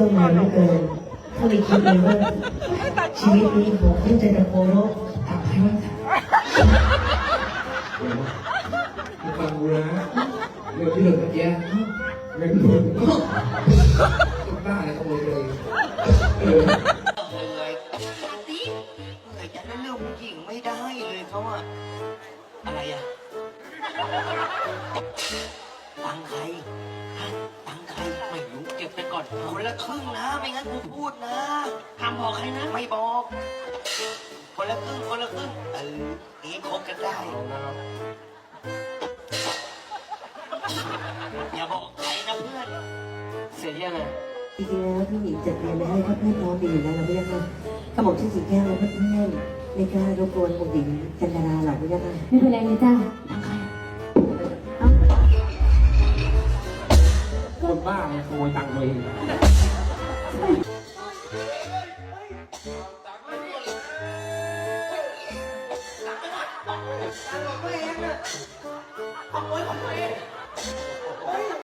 ต้องนานเหลือเกินถ้าไม่คิดเลยว่าชีวิตนี้ผมเพิ่งจะตะโกนว่าตักให้ว่าตักมึงฟังกูนะเรื่องที่หลุดเมื่อกี้เงินหลุดตุ๊กตาเนี่ยขโมยเลยเออเหนื่อยเหนื่อยจะเรื่องผู้หญิงไม่ได้เลยเขาอะอะไรอะตังใคร เก็บไปก่อนคนละครึ่งนะ ไม่งั้นกูพูดนะห้ามบอกใครนะ ไม่บอก คนละครึ่ง คนละครึ่ง เออนี้คบกันได้ อย่าบอกใครนะเพื่อน เสร็จยังไงจริงๆแล้วพี่หญิงจัดเตรียมไปให้ก็เพื่อนพร้อมดีอยู่แล้วเราไม่ยากค่ะกระบอกที่สีแก้วแล้วก็เพื่อนไม่กล้ารบกวนองค์หญิงจันดาราหรอกไม่ยากค่ะไม่เป็นไรเลยจ้าคน บ้าไงขโมยตังค์ตัวเอง